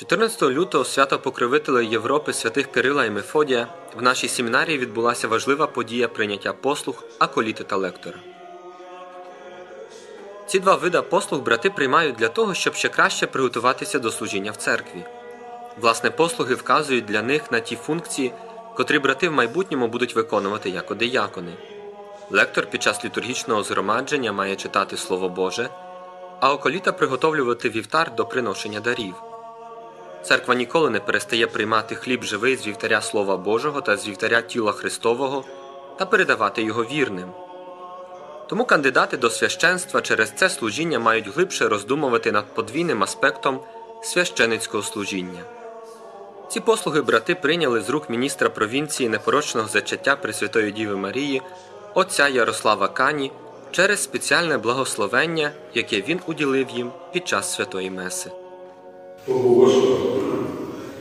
14 лютого свято покровителя Європи святих Кирила і Мефодія в нашій семінарії відбулася важлива подія прийняття послуг, аколіти та лектора. Ці два вида послуг брати приймають для того, щоб ще краще приготуватися до служіння в церкві. Власне, послуги вказують для них на ті функції, котрі брати в майбутньому будуть виконувати як одиякони. Лектор під час літургічного згромадження має читати Слово Боже, а околіта приготовлювати вівтар до приношення дарів. Церква ніколи не перестає приймати хліб живий з вівтаря Слова Божого та з вівтаря тіла Христового та передавати його вірним. Тому кандидати до священства через це служіння мають глибше роздумувати над подвійним аспектом священицького служіння. Ці послуги брати прийняли з рук міністра провінції непорочного зачаття Пресвятої Діви Марії, отця Ярослава Кані, через спеціальне благословення, яке він уділив їм під час святої Меси. Побłogosław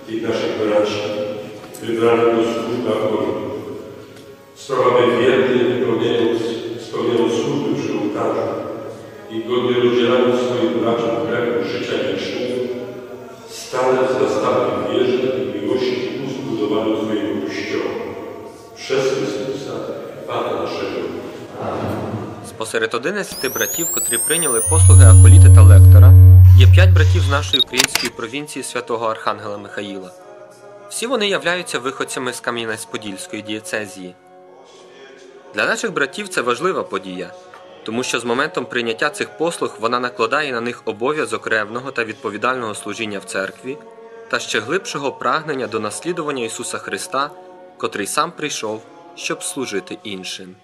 tych naszych braci, wybranych do służby apostołów. Sprawa wiernie wypełniając, spełniając służby przy ołtarzu i godnie rozdzielając swoim braciom chleb życia wiecznego, stanę w zastawie wierze i miłości ku zbudowaniu Twojego Kościoła. Przez Chrystusa, Pana naszego. Amen. Посеред 11 братів, котрі прийняли послуги аколіти та лектора, є п'ять братів з нашої української провінції святого Архангела Михаїла. Всі вони являються виходцями з Кам'янець-Подільської дієцезії. Для наших братів це важлива подія, тому що з моментом прийняття цих послуг вона накладає на них обов'язок ревного та відповідального служіння в церкві та ще глибшого прагнення до наслідування Ісуса Христа, котрий сам прийшов, щоб служити іншим.